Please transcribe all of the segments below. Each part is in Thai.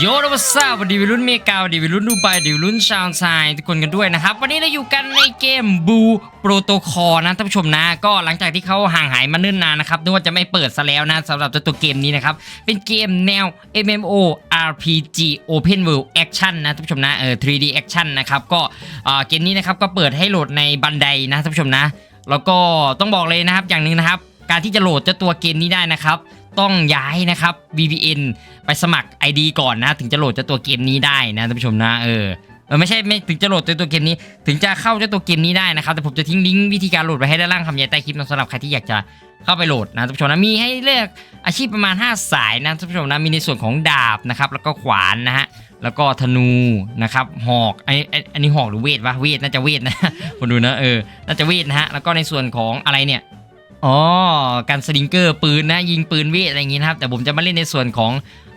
โยนวัสดุวันดีวิรุ่นเมกาวันดีวิรุ่นดูไบดีวิรุ่นชาวไซทุกคนกันด้วยนะครับ วันนี้เราอยู่กันในเกมบูโปรโตคอลนะท่านผู้ชมนะ ก็หลังจากที่เขาห่างหายมาเนิ่นนานนะครับนึกว่าจะไม่เปิดซะแล้วนะสำหรับเจ้าตัวเกมนี้นะครับ เป็นเกมแนว MMO RPG Open World Action นะท่านผู้ชมนะเออ 3D Action นะครับก็เกมนี้นะครับก็เปิดให้โหลดในบันไดนะท่านผู้ชมนะ แล้วก็ต้องบอกเลยนะครับอย่างหนึ่งนะครับ การที่จะโหลดเจ้าตัวเกมนี้ได้นะครับ ต้องย้ายนะครับ VPN ไปสมัคร ID ก่อนนะ ถึงจะโหลดเจ้าตัวเกมนี้ได้นะท่านผู้ชมนะเออไม่ใช่ไม่ถึงจะโหลดตัวเกมนี้ ถึงจะเข้าเจ้าตัวเกมนี้ได้นะครับแต่ผมจะทิ้งลิงก์วิธีการโหลดไว้ให้ด้านล่างคำใหญ่ใต้คลิปนะสำหรับใครที่อยากจะเข้าไปโหลดนะท่านผู้ชมนะมีให้เลือกอาชีพประมาณ 5 สายนะท่านผู้ชมนะมีในส่วนของดาบนะครับแล้วก็ขวานนะฮะแล้วก็ธนูนะครับหอกไอนไอ้อันนี้หอกหรือเวทวะเวทน่าจะเวทนะคนดูนะเออน่าจะเวทนะฮะแล้วก็ในส่วนของอะไรเนี่ย อ๋อการสลิงเกอร์ปืนนะยิงปืนวทอะไรอย่างงี้นะครับ แต่ผมจะมาเล่นในส่วนของ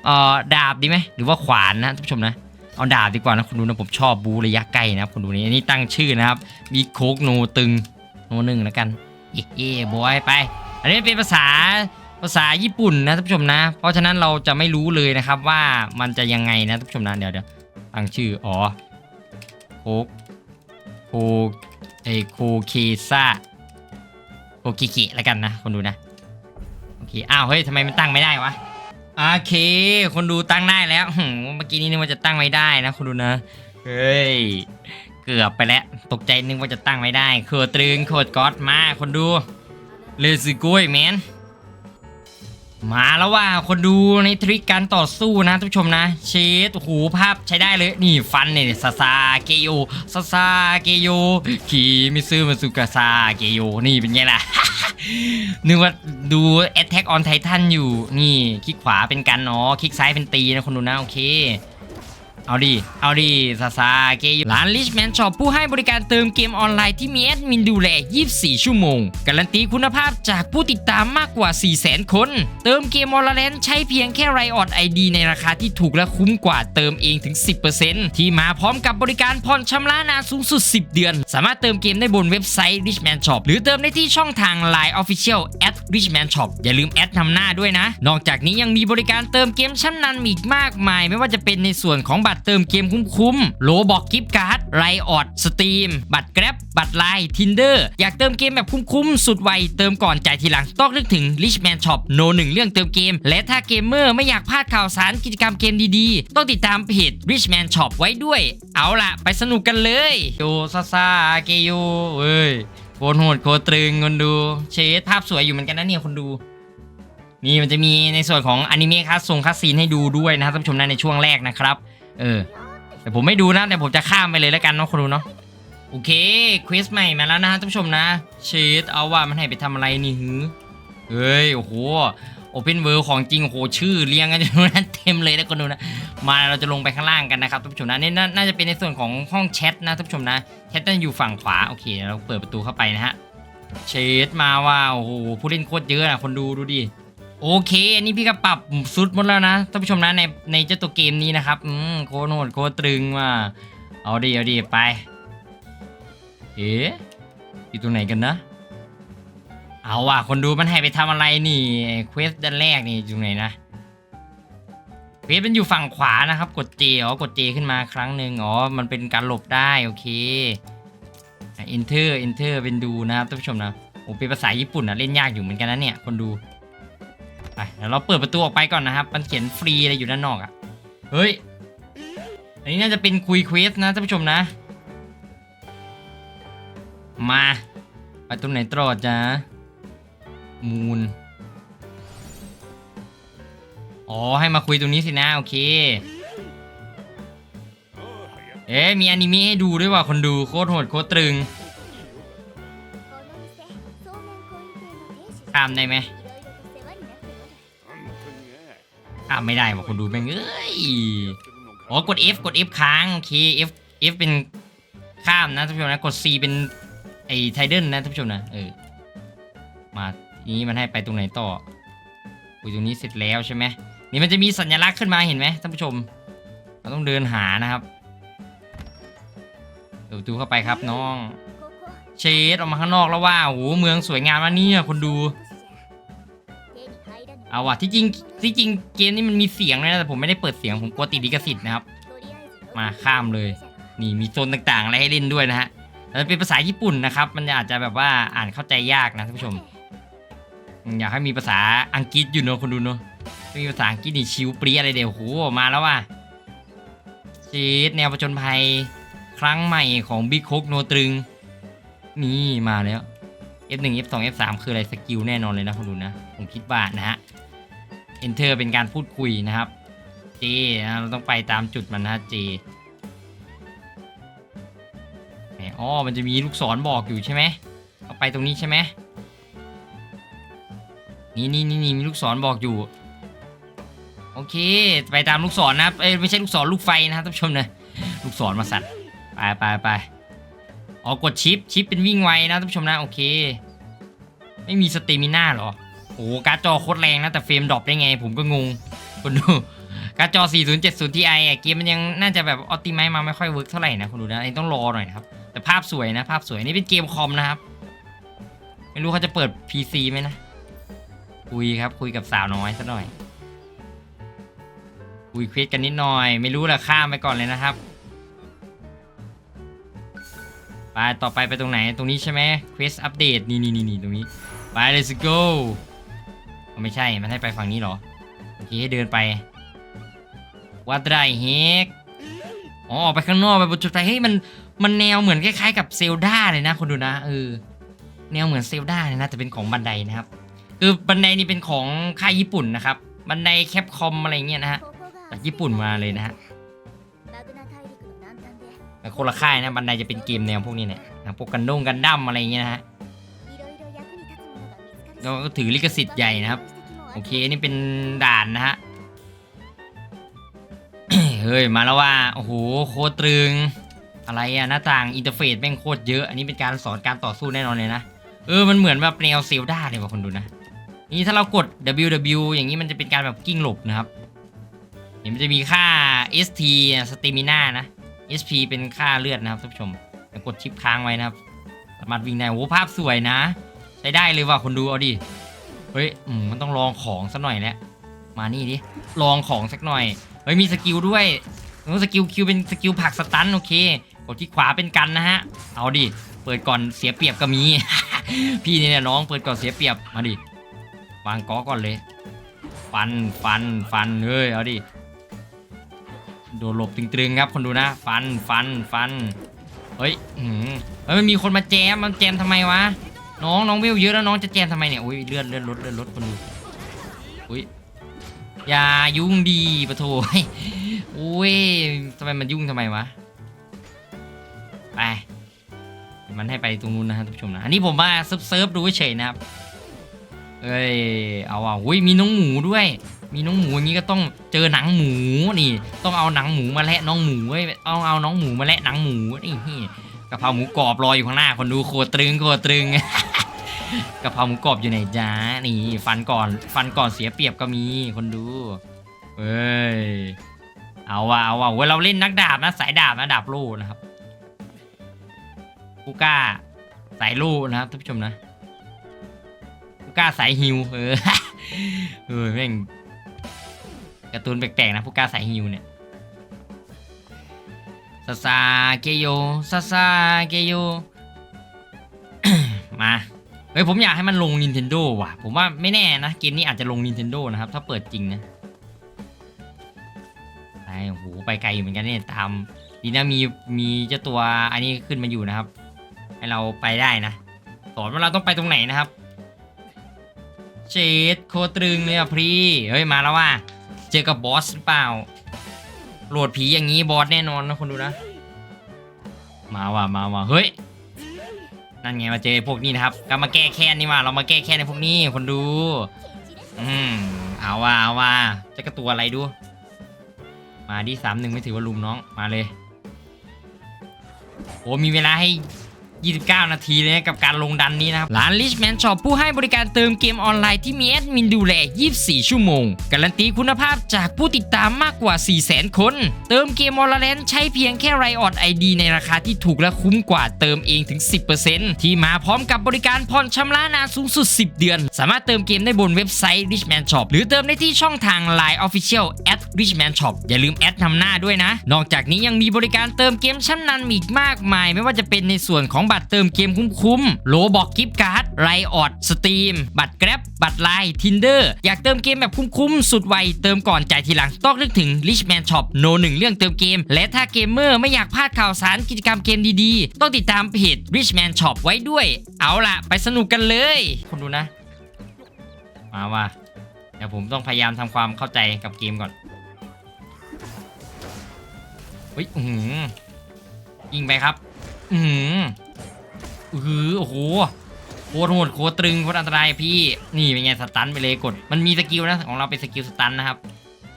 เอ่อดาบดีไหมหรือว่าขวานนะท่านผู้ชมนะเอาดาบดีกว่านะคุณดูนะผมชอบบูระยะไกลนะครับคุณดูนี่อันนี้ตั้งชื่อนะครับมีโคกโนตึงโนหนึ่งแล้วกันเอ๊ะเอ๊ะบอยไป อันนี้เป็นภาษาภาษาญี่ปุ่นนะท่านผู้ชมนะ เพราะฉะนั้นเราจะไม่รู้เลยนะครับว่ามันจะยังไงนะท่านผู้ชมนะเดี๋ยวเดี๋ยวตั้งชื่ออ๋อโคกโคเอโคเคซ่า กิกิแล้วกันนะ คนดูนะ โอเค อ้าว เฮ้ยทำไมมันตั้งไม่ได้วะ โอเค คนดูตั้งได้แล้วเมื่อกี้นี้นึกว่าจะตั้งไม่ได้นะ คนดูนะ เฮ้ย เกือบไปแล้ว ตกใจนึกว่าจะตั้งไม่ได้โคตรตรึงโคตรก๊อตมา คนดูเลสิโก้ยแมน มาแล้วว่าคนดูในทริคการต่อสู้นะทุกชมนะ เชดโอ้โหภาพใช้ได้เลย นี่ฟันเนี่ยซาซาเกโยซาซาเกโยขีมิซึมาสุกาซาเกโยนี่เป็นไงล่ะ นึกว่าดู Attack on Titan อยู่ นี่คลิกขวาเป็นกันเนาะคลิกซ้ายเป็นตีนะคนดูนะ โอเค เอาดิเอาดิซาซาเกยร้าน Richman Shop ผู้ให้บริการเติมเกมออนไลน์ที่มีแอดมินดูแล 24 ชั่วโมง การันตีคุณภาพจากผู้ติดตามมากกว่า 400,000 คน เติมเกมออนไลน์ใช้เพียงแค่ไรออดไอดีในราคาที่ถูกและคุ้มกว่าเติมเองถึง 10%ที่มาพร้อมกับบริการผ่อนชำระนานสูงสุด 10 เดือน สามารถเติมเกมได้บนเว็บไซต์ Richman Shop หรือเติมได้ที่ช่องทาง Line Official at Richman Shop อย่าลืมแอดนำหน้าด้วยนะ นอกจากนี้ยังมีบริการเติมเกมชั้นนำอีกมากมาย ไม่ว่าจะเป็นในส่วนของบัตรเติมเกมคุ้มๆโลบอกกิฟต์การ์ดไรออดสตรีม บัตรแกร็บบัตรไลน์ทินเดอร์อยากเติมเกมแบบคุ้มๆ สุดไว เติมก่อนจ่ายทีหลัง ต้องนึกถึง Richman Shop โนหนึ่งเรื่องเติมเกม และถ้าเกมเมอร์ไม่อยากพลาดข่าวสารกิจกรรมเกมดีๆ ต้องติดตามเพจ Richman Shop ไว้ด้วย เอาล่ะ ไปสนุกกันเลยโยซาซาเกโยเว้ยโคตรโหดโคตรตรึงคนดูเชดภาพสวยอยู่เหมือนกันนะเนี่ยคนดูนี่มันจะมีในส่วนของอนิเมะคัสซงคัสซีนให้ดูด้วยนะครับท่านผู้ชมนะในช่วงแรกนะครับ เออ แต่ผมไม่ดูนะ แต่ผมจะข้ามไปเลยแล้วกันเนาะคุณดูเนาะ โอเคควิสใหม่มาแล้วนะฮะท่านผู้ชมนะเชดเอาว่ามันให้ไปทำอะไรนี่หือเฮ้ย โอ้โหโอเพนเวิร์ของจริงโอ้โหชื่อเรียงกันอยู่นั้นเต็มเลยนะคุณดูนะมาเราจะลงไปข้างล่างกันนะครับท่านผู้ชมนะนี่น่าน่าจะเป็นในส่วนของห้องแชทนะท่านผู้ชมนะแชทจะอยู่ฝั่งขวาโอเคเราเปิดประตูเข้าไปนะฮะเชดมาว่าโอ้โหผู้เล่นโคตรเยอะนะคนดูดูดิ โอเค อันนี้พี่ก็ปรับสุดหมดแล้วนะท่านผู้ชมนะในในเจ้าตัวเกมนี้นะครับอืมโคโหดโคตรึงว่ะเอาดีเอาดีไปเอ๊ะอยู่ตรงไหนกันนะ เอาว่ะคนดูมันให้ไปทำอะไรนี่เควสด้านแรกนี่อยู่ตรงไหนนะเควสมันอยู่ฝั่งขวานะครับ กด J อ๋อกด J ขึ้นมาครั้งหนึ่งอ๋อมันเป็นการหลบได้โอเคอะ enter enter เป็นดูนะครับท่านผู้ชมนะโอ้เป็นภาษาญี่ปุ่นนะเล่นยากอยู่เหมือนกันนะเนี่ยคนดู เดี๋ยวเราเปิดประตูออกไปก่อนนะครับ มันเขียนฟรีอะไรอยู่ด้านนอกอะ่ะเฮ้ย อันนี้น่าจะเป็นคุยเควสนะท่านผู้ชมนะ มาไปตรงไหนตรอจ้ามูนอ๋อ ให้มาคุยตรงนี้สินะ โอเค เอ๊ะมีอนิเมะให้ดูด้วยว่ะคนดูโคตรโหดโคตรตรึงข้ามได้ไหม ข้ามไม่ได้ว่ะคนดูแม่งเอ้ยอ๋อกด F กด F ค้างโอเค F F เป็นข้ามนะท่านผู้ชมนะกด C เป็นไอ้ไทเดนนะท่านผู้ชมนะเออมาทีนี้มันให้ไปตรงไหนต่ออุ้ยตรงนี้เสร็จแล้วใช่ไหมนี่มันจะมีสัญลักษณ์ขึ้นมาเห็นไหมท่านผู้ชมเราต้องเดินหานะครับเปิดประตูเข้าไปครับน้อง เชดออกมาข้างนอกแล้วว่าโอ้โหเมืองสวยงามนะเนี่ยคนดู เอาว่ะที่จริงที่จริงเกมนี้มันมีเสียงเลยนะแต่ผมไม่ได้เปิดเสียงผมกลัวติดลิขสิทธิ์นะครับ มาข้ามเลย นี่มีโซนต่างๆอะไรให้เล่นด้วยนะฮะแล้วเป็นภาษาญี่ปุ่นนะครับ มันอาจจะแบบว่าอ่านเข้าใจยากนะท่านผู้ชมอืมอยากให้มีภาษาอังกฤษอยู่เนอะคนดูเนอะไม่มีภาษาอังกฤษนี่ชิวเปรี้ยอะไรเดี๋ยวโหมาแล้วว่ะชีตแนวประจนภัยครั้งใหม่ของบิ๊กโคกโนตรึง นี่มาแล้ว F1 F2 F3 คืออะไรสกิลแน่นอนเลยนะคุณดูนะ ผมคิดว่านะฮะ Enter เป็นการพูดคุยนะครับ J นะเราต้องไปตามจุดมันนะ J แหมอ๋อ มันจะมีลูกศรบอกอยู่ใช่ไหมเอาไปตรงนี้ใช่ไหมนี่นี่นี่นี่มีลูกศรบอกอยู่ โอเค ไปตามลูกศรนะครับ เอ้ยไม่ใช่ลูกศรลูกไฟนะครับท่านผู้ชมนะลูกศรมาสัตว์ ไปไปไปอ๋อกดชิปชิปเป็นวิ่งไวนะท่านผู้ชมนะ โอเค ไม่มีสเตมิน่าหรอ โอ้โหการ์ดจอโคตรแรงนะแต่เฟรมดรอปได้ไง ผมก็งงคุณดูการ์ดจอ 4070 Ti อะเกมมันยังน่าจะแบบออติไมมาไม่ค่อยเวิร์กเท่าไหร่นะคุณดูนะอันนี้ต้องรอหน่อยนะครับ แต่ภาพสวยนะ ภาพสวยนี่เป็นเกมคอมนะครับ ไม่รู้เขาจะเปิด PC ไหมนะ คุยครับคุยกับสาวน้อยซะหน่อย คุยควิสกันนิดหน่อย ไม่รู้ละข้ามไปก่อนเลยนะครับไปต่อไปไปตรงไหนตรงนี้ใช่ไหมควสอัปเดตนี่นี่นี่นี่ตรงนี้ ไป let's go ไม่ใช่ มันให้ไปฝั่งนี้เหรอ โอเคให้เดินไป วัดไรเฮกอ๋อออกไปข้างนอกไปบนจุดไฟเฮ้ยมัน มันแนวเหมือนคล้ายๆกับเซลดาเลยนะคนดูนะเออ แนวเหมือนเซลดาเลยนะแต่เป็นของบันไดนะครับ คือบันไดนี่เป็นของค่ายญี่ปุ่นนะครับ บันไดแคปคอมอะไรเงี้ยนะฮะ จากญี่ปุ่นมาเลยนะฮะแต่คนละค่ายนะบันไดจะเป็นเกมแนวพวกนี้เนี่ย พวกกันดงกันดั้มอะไรเงี้ยนะฮะ แล้วก็ถือลิขสิทธิ์ใหญ่นะครับ โอเคนี่เป็นด่านนะฮะเฮ้ยมาแล้วว่าโอ้โหโคตรตรึง อะไรอะหน้าต่างอินเทอร์เฟซแม่งโคตรเยอะ อันนี้เป็นการสอนการต่อสู้แน่นอนเลยนะเออมันเหมือนแบบแนวเซลดาเลยว่ะคนดูนะนี่ถ้าเรากด WW อย่างนี้มันจะเป็นการแบบกิ้งหลบนะครับเห็นมันจะมีค่า ST สเตมินานะ SP เป็นค่าเลือดนะครับท่านผู้ชมกดชิปค้างไว้นะครับสามารถวิ่งได้โอ้ภาพสวยนะ ใช้ได้เลยว่ะคนดูเอาดิ เฮ้ยมมันต้องลองของสักหน่อยแหล้วมานี่ดิ ลองของสักหน่อย เฮ้ยมีสกิลด้วยสกิลคิวเป็นสกิลผักสตันโอเค กดที่ขวาเป็นกันนะฮะ เอาดิ เปิดก่อนเสียเปรียบก็มี พี่เนี่ยน้องเปิดก่อนเสียเปรียบ มาดิ วางก้อก่อนเลย ฟัน ฟัน ฟัน เฮ้ย เอาดิ โดนหลบตึงๆครับคนดูนะ ฟัน ฟัน ฟัน เฮ้ย อืมเฮ้ยมันมีคนมาแจม มันแจมทำไมวะ น้องน้องเวเยอะแล้วน้องจะแจมทำไมเนี่ยอุ้ยเลื่อนเลื่อนรถเลื่อนรถคนดูอุ้ยอย่ายุ่งดีปะโถอุ้ยทำไมมันยุ่งทำไมวะไปมันให้ไปตรงนู้นนะครับท่านผู้ชมนะอันนี้ผมมาเซิร์ฟเซิร์ฟดูเฉยนะครับเอ้ยเอาอะอุ้ยมีน้องหมูด้วย มีน้องหมูอย่างนี้ก็ต้องเจอหนังหมูนี่ ต้องเอาหนังหมูมาและน้องหมูเว้ยเอาเอาน้องหมูมาและหนังหมูนี่กะเพราหมูกรอบรออยู่ข้างหน้าคนดูโคตรตรึงโคตรตรึง กะเพราหมูกรอบอยู่ไหนจ้านี่ ฟันก่อน ฟันก่อนเสียเปรียบก็มีคนดูเอ้ยเอาว่ะเอาว่ะเว้ยเราเล่นนักดาบนะสายดาบนะดาบลูกนะครับกูก้าสายลูกนะครับท่านผู้ชมนะกูก้าสายฮิวเออเออแม่งการ์ตูนแปลกๆนะผู้กล้าสายฮิวเนี่ยซาซาเกโยซาซาเกโยมา ฮ้ยผมอยากให้มันลง Nintendo ว่ะ ผมว่าไม่แน่นะ เกมนี้อาจจะลง Nintendo นะครับ ถ้าเปิดจริงนะไปโอ้โหไปไกลเหมือนกันเนี่ยตามดีนะมีมีเจ้าตัวอันนี้ขึ้นมาอยู่นะครับ ให้เราไปได้นะสอนว่าเราต้องไปตรงไหนนะครับเชดโคตรตรึงเลยอะพี่เฮ้ยมาแล้วว่าเจอกับบอสหรือเปล่าโหลดผีอย่างนี้บอสแน่นอนนะคนดูนะ มาว่ะมาว่ะเฮ้ย นั่นไงมาเจอพวกนี้นะครับก็มาแก้แค้นนี่ว่าเรามาแก้แค้นในพวกนี้คนดู อืมเอาว่าเอาว่าจะกระตัวอะไรดู มาดิสามหนึ่งไม่ถือว่าลุมน้องมาเลยโอ้มีเวลาให้ 29 นาทีเลยนะกับการลงดันนี้นะครับ ร้าน Richman Shop ผู้ให้บริการเติมเกมออนไลน์ที่มีแอดมินดูแล 24 ชั่วโมง การันตีคุณภาพจากผู้ติดตามมากกว่า 400,000 คน เติมเกมออนไลน์ใช้เพียงแค่ไรออดไอดีในราคาที่ถูกและคุ้มกว่าเติมเองถึง 10%ที่มาพร้อมกับบริการผ่อนชำระนานสูงสุด 10 เดือน สามารถเติมเกมได้บนเว็บไซต์ Richman Shop หรือเติมได้ที่ช่องทาง Line Official at Richman Shop อย่าลืมแอดนำหน้าด้วยนะ นอกจากนี้ยังมีบริการเติมเกมชั้นนำอีกมากมาย ไม่ว่าจะเป็นในส่วนของบัตรเติมเกมคุ้มๆโลบอกกิฟต์การ์ดไรออดสตรีมบัตรแกร็บบัตรไลน์ทินเดอร์อยากเติมเกมแบบคุ้มๆ สุดไว เติมก่อนจ่ายทีหลัง ต้องนึกถึง Richman Shop โนหนึ่งเรื่องเติมเกม และถ้าเกมเมอร์ไม่อยากพลาดข่าวสารกิจกรรมเกมดีๆ ต้องติดตามเพจ Richman Shop ไว้ด้วย เอาล่ะ ไปสนุกกันเลยคนดูนะ มาว่าเดี๋ยวผมต้องพยายามทำความเข้าใจกับเกมก่อนเฮ้ยอือหือยิงไปครับ อือหื อือหือโอ้โหโคตรโหดโคตรตรึงโคตรอันตรายพี่นี่เป็นไงสตันไปเลยกด มันมีสกิลนะของเราเป็นสกิลสตันนะครับ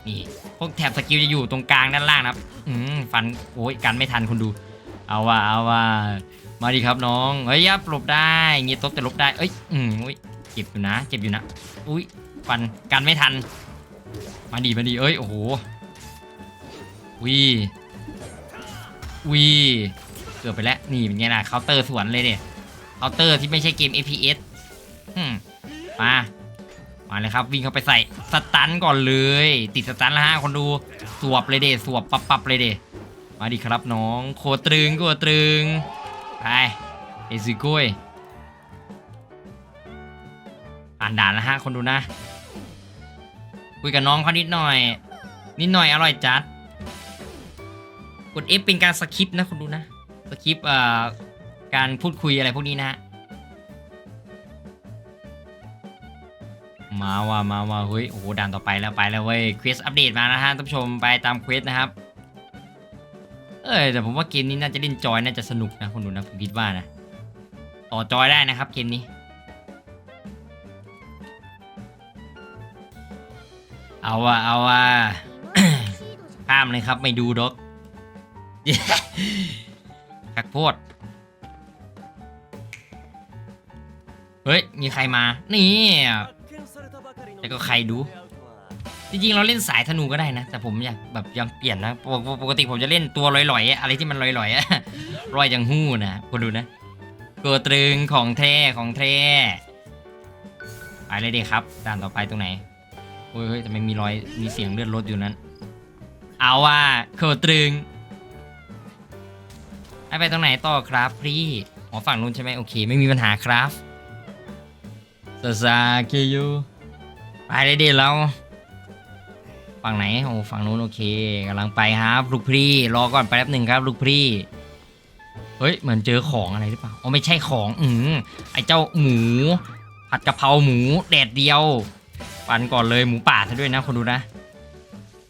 นี่พวกแถบสกิลจะอยู่ตรงกลางด้านล่างนะครับอืมฟันโอ้ยกันไม่ทันคุณดู เอาว่าเอาว่ามาดิครับน้องเฮ้ยยับหลบได้เงี้ยตบแต่ลบได้เอ้ยอืมอุ้ยเจ็บอยู่นะ เจ็บอยู่นะอุ้ยฟันกันไม่ทัน มาดีมาดีเอ้ยโอ้โหวีวี เกือบไปแล้วนี่เป็นไงล่ะเคาน์เตอร์สวนเลยเนี่ยเคาน์เตอร์ที่ไม่ใช่เกม FPS อืมามาเลยครับวิ่งเข้าไปใส่สตันก่อนเลย ติดสตันล้วฮะคนดูสวบเลยเดสวบปับปับเลยเดมาดิครับน้องโคตรึงโคตรึงไปเอซิโก้ยอ่านด่านล้วฮะคนดูนะ คุยกับน้องเขานิดหน่อย นิดหน่อยอร่อยจัดกด F เป็นการสคิปนะคุณดูนะ สคิปเอ่อการพูดคุยอะไรพวกนี้นะฮะ มาว่ามาว่าเฮ้ย โอ้โหด่านต่อไปแล้วไปแล้วเว้ยเควสอัปเดตมานะฮะท่านผู้ชมไปตามเควสนะครับ เอ้ยแต่ผมว่าเกมนี้น่าจะเล่นจอยน่าจะสนุกนะคุณดูนะผมคิดว่านะ ต่อจอยได้นะครับเกมนี้เอาว่าเอาว่าข้ามเลยครับไม่ดูดอก กักโพดเฮ้ย มีใครมา นี่แต่ก็ใครดู จริงๆ เราเล่นสายธนูก็ได้นะ แต่ผมอยากแบบยังเปลี่ยนนะ ปกปกติผมจะเล่นตัวลอยๆ อะไรที่มันลอยๆอะลอยจังหู้นะคุณดูนะตัวตรึงของแท้ของแท้ไปเลยดีครับด่านต่อไปตรงไหนโอ้ยเฮ้ยทำไมมีรอยมีเสียงเลือดรถอยู่นั้น เอาว่าโคอตรึง ให้ไปตรงไหนต่อครับพี่อ๋อฝั่งนู้นใช่ไหมโอเค ไม่มีปัญหาครับซาซาเคยูไปเลยเดี๋ยวเราฝั่งไหนโอ้ฝั่งนู้นโอเคกำลังไปครับลูกพี่รอก่อนแป๊บหนึ่งครับลูกพี่เฮ้ยเหมือนเจอของอะไรหรือเปล่าอ๋อไม่ใช่ของอืมไอเจ้าหมู ผัดกะเพราหมูแดดเดียวปันก่อนเลยหมูป่าซะด้วยนะคนดูนะ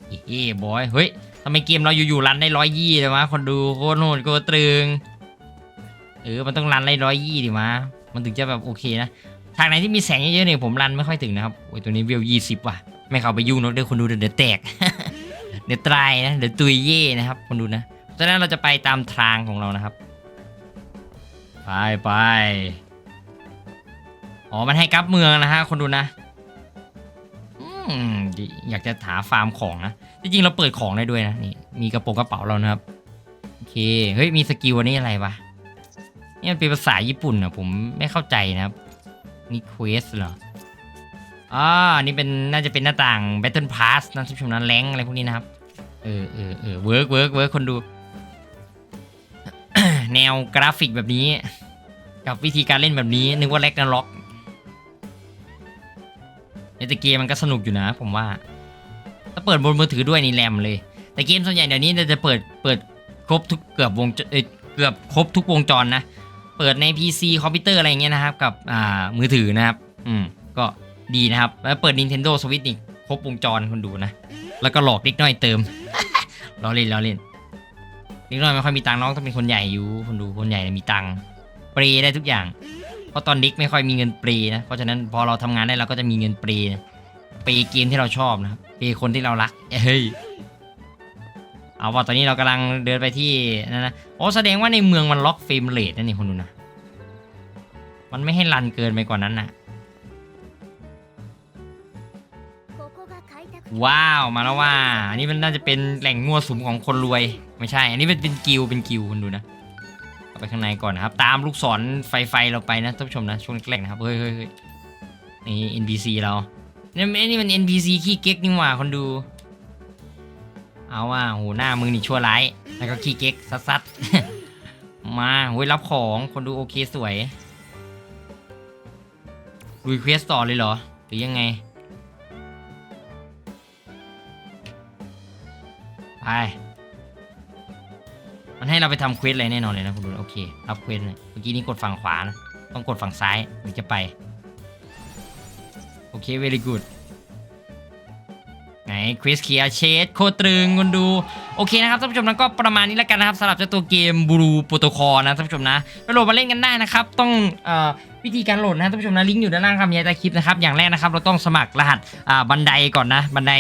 เฮ้บอยเฮ้ย ทำไมเกมเราอยู่ๆรันได้ร้อยยี่เลยวะคนดูโคตรโหดโคตรตรึงเออมันต้องรันได้ร้อยยี่ดิวะมันถึงจะแบบโอเคนะทางไหนที่มีแสงเยอะๆเนี่ยผมรันไม่ค่อยถึงนะครับโอ้ยตัวนี้เวลยี่สิบว่ะไม่เข้าไปยุ่งนกเดี๋ยวคนดูเดี๋ยวแตกเดี๋ยวตายนะเดี๋ยวตุยเย่นะครับคนดูนะเพราะฉะนั้นเราจะไปตามทางของเรานะครับ ไปไปอ๋อมันให้กับเมืองนะฮะคนดูนะอืมอยากจะหาฟาร์มของนะ จริงๆเราเปิดของได้ด้วยนะนี่มีกระโปรงกระเป๋าเรานะครับโอเคเฮ้ยมีสกิลอันนี้อะไรวะนี่มันเป็นภาษาญี่ปุ่นนะผมไม่เข้าใจนะครับนี่เควสเหรออ่านี่เป็นน่าจะเป็นหน้าต่าง Battle Pass นะท่านผู้ชมนะแรงอะไรพวกนี้นะครับเออเออเออเวิร์กเวิร์กเวิร์กคนดู แนวกราฟิกแบบนี้ กับวิธีการเล่นแบบนี้ นึกว่าแลกกันล็อกแต่เกมมันก็สนุกอยู่นะผมว่า ถ้าเปิดบนมือถือด้วยนี่แรมเลย แต่เกมส่วนใหญ่เดี๋ยวนี้จะเปิดเปิดครบทุกเกือบวงเกือบครบทุกวงจรนะ เปิดใน PC คอมพิวเตอร์อะไรเงี้ยนะครับ กับอ่ามือถือนะครับ อืม ก็ดีนะครับ แล้วเปิด Nintendo Switch นี่ครบวงจรคนดูนะ แล้วก็หลอกเด็กน้อยเติมล้อเล่นล้อเล่นเด็กน้อยไม่ค่อยมีตังค์น้องต้องเป็นคนใหญ่อยู่คนดูคนใหญ่มีตังค์เปรย์ได้ทุกอย่าง เพราะตอนเด็กไม่ค่อยมีเงินเปรย์นะ เพราะฉะนั้นพอเราทำงานได้เราก็จะมีเงินเปรย์นะ ปีเกมที่เราชอบนะครับปีคนที่เรารักเฮ้ยเอาว่าตอนนี้เรากำลังเดินไปที่นั่นนะโอ้แสดงว่าในเมืองมันล็อกเฟรมเรทนั่นนี่คนดูนะมันไม่ให้รันเกินไปกว่านั้นนะว้าวมาแล้วว่า อันนี้มันน่าจะเป็นแหล่งงัวสุมของคนรวย ไม่ใช่ อันนี้เป็นเป็นกิวเป็นกิวคุณดูนะเอาไปข้างในก่อนนะครับ ตามลูกศรไฟไฟเราไปนะท่านผู้ชมนะช่วงแรกๆนะครับเฮ้ยเฮ้ยนี่ NPC เรา นี่ยไอ้นี่มัน NPC ขี้เก๊กนี่หว่าคนดู เอาว่าโหหน้ามึงนี่ชั่วร้าย แล้วก็ขี้เก๊กซัดซัดๆมาโว้ยรับของคนดูโอเคสวยลุยเควสต่อเลยเหรอ หรือยังไง ไป มันให้เราไปทำเควสอะไรแน่นอนเลยนะคุณดู โอเค รับเควสเลยเมื่อกี้นี้กดฝั่งขวานะ ต้องกดฝั่งซ้ายถึงจะไป โอเคเวลีกูดไหนคริสเคียเชสโคตรึงคุณดู โอเคนะครับท่านผู้ชมนั้นก็ประมาณนี้แล้วกันนะครับสำหรับเจ้าตัวเกมบลูโปรโตคอลนะท่านผู้ชมนะไปโหลดมาเล่นกันได้นะครับ ต้องอวิธีการโหลดนะท่านผู้ชมนะลิงก์อยู่ด้านล่างคำบรรยายใต้คลิปนะครับอย่างแรกนะครับ เราต้องสมัครรหัสบันไดก่อนนะบันได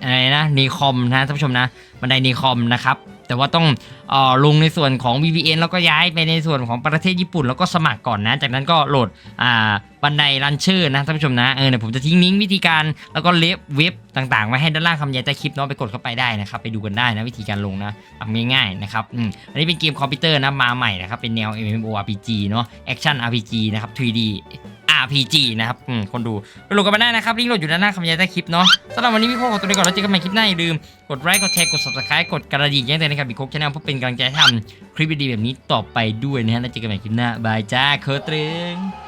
อะไรนะนีคอมนะท่านผู้ชมนะ บันไดนีคอมนะครับแต่ว่าต้องออลงในส่วนของ VPN แล้วก็ย้ายไปในส่วนของประเทศญี่ปุ่น แล้วก็สมัครก่อนนะ จากนั้นก็โหลดบันไดรันเชอร์นะท่านผู้ชมนะเออเดี๋ยวผมจะทิ้งลิงก์วิธีการแล้วก็เล็บเว็บต่างๆ ไว้ให้ด้านล่างคำบรรยายใต้คลิปเนาะไปกดเข้าไปได้นะครับ ไปดูกันได้นะวิธีการลงนะทำง่ายๆนะครับอืมอันนี้เป็นเกมคอมพิวเตอร์นะมาใหม่นะครับเป็นแนว MMORPG เนาะ Action RPG นะครับ 3D RPG นะครับอืมคนดูไปโหลดกันมาได้นะครับลิงก์โหลดอยู่ด้านหน้าคำยายใต้คลิปเนาะสำหรับวันนี้พี่โคขอตัวไปก่อนแล้วเจอกันใหม่คลิปหน้าอย่าลืมกดไลค์กดแชร์กด subscribe กดกระดิ่งแจ้งเตือนนะครับบิ๊กโคกชาแนลเพื่อเป็นกำลังใจให้ทำคลิปดีๆแบบนี้ต่อไปด้วยนะฮะแล้วเจอกันใหม่คลิปหน้าบายจ้าเคอร์ตรึง